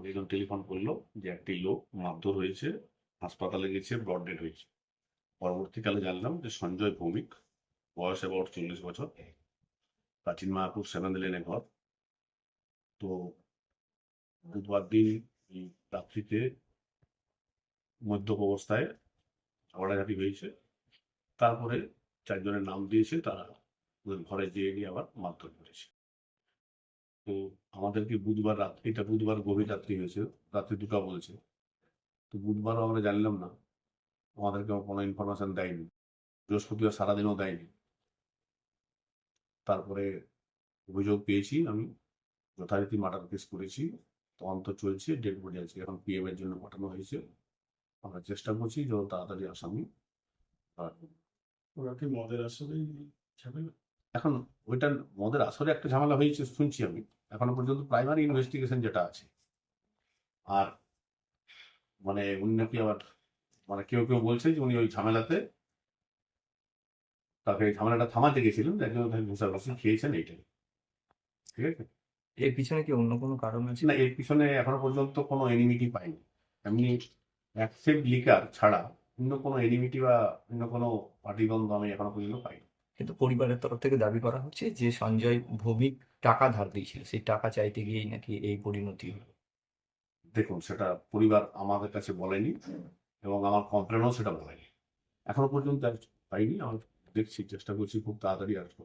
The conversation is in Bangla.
আমাকে একজন টেলিফোন করল যে একটি লোক মারধর হয়েছে, হাসপাতালে গেছে ব্রড ডেড হয়েছে। পরবর্তীকালে জানলাম যে সঞ্জয় ভৌমিক, বয়স অ্যাবাউট চল্লিশ বছর, প্রাচীন মায়াপুর সেভেন লেনে ঘর। তো বুধবার দিন রাত্রিতে মদ্যপ অবস্থায় ঝগড়াঝাটি হয়েছে। তারপরে চারজনের নাম দিয়েছে, তারা ওদের ঘরে যেয়ে গিয়ে আবার মারধর করেছে। তো আমাদেরকে বুধবার রাত্রি এটা বুধবার গভীর রাত্রি হয়েছে, রাত্রি দুটা বলছে। তো বুধবারও আমরা জানলাম না, আমাদেরকে কোনো ইনফরমেশন দেয়নি, বৃহস্পতিবার সারাদিনও দেয়নি। তারপরে অভিযোগ পেয়েছি আমি, যথারীতি মার্ডার কেস করেছি, তদন্ত চলছে ডেড বডি আছে, এখন পিএম এর জন্য পাঠানো হয়েছে। আমরা চেষ্টা করছি যত তাড়াতাড়ি আসামি ওরা কি মদের ঝামেলা এখন ওইটা মদের আসরে একটা ঝামেলা হয়েছে শুনছি আমি। এখনও পর্যন্ত প্রাইমারি ইনভেস্টিগেশন যেটা আছে। আর মানে উনি নাকি আবার মানে কেউ কেউ বলছে যে উনি ওই ঝামেলাতে তাকে ঝামেলাটা থামাতে গেছিলেন একজন ঘুষাঘুষি খেয়েছেন এইটাই। ঠিক আছে? এর পিছনে কি অন্য কোনো কারণ আছে? না এর পিছনে এখনও পর্যন্ত কোনো এনিমিটি পাইনি। এমনি অ্যাকসেপ্ট লিকার ছাড়া অন্য কোনো এনিমিটি বা অন্য কোনো পার্টিদ্বন্দ্ব আমি এখনও পর্যন্ত পাইনি। কিন্তু পরিবারের তরফ থেকে দাবি করা হচ্ছে যে সঞ্জয় ভৌমিক টাকা ধার দিয়েছিল। সেই টাকা চাইতে গিয়েই নাকি এই পরিণতি হলো। দেখুন, সেটা পরিবার আমাদের কাছে বলেনি এবং আমার কমপ্লেনও সেটা বলেনি। এখনও পর্যন্ত পাইনি। আমার দেখছি, চেষ্টা করছি খুব তাড়াতাড়ি আসব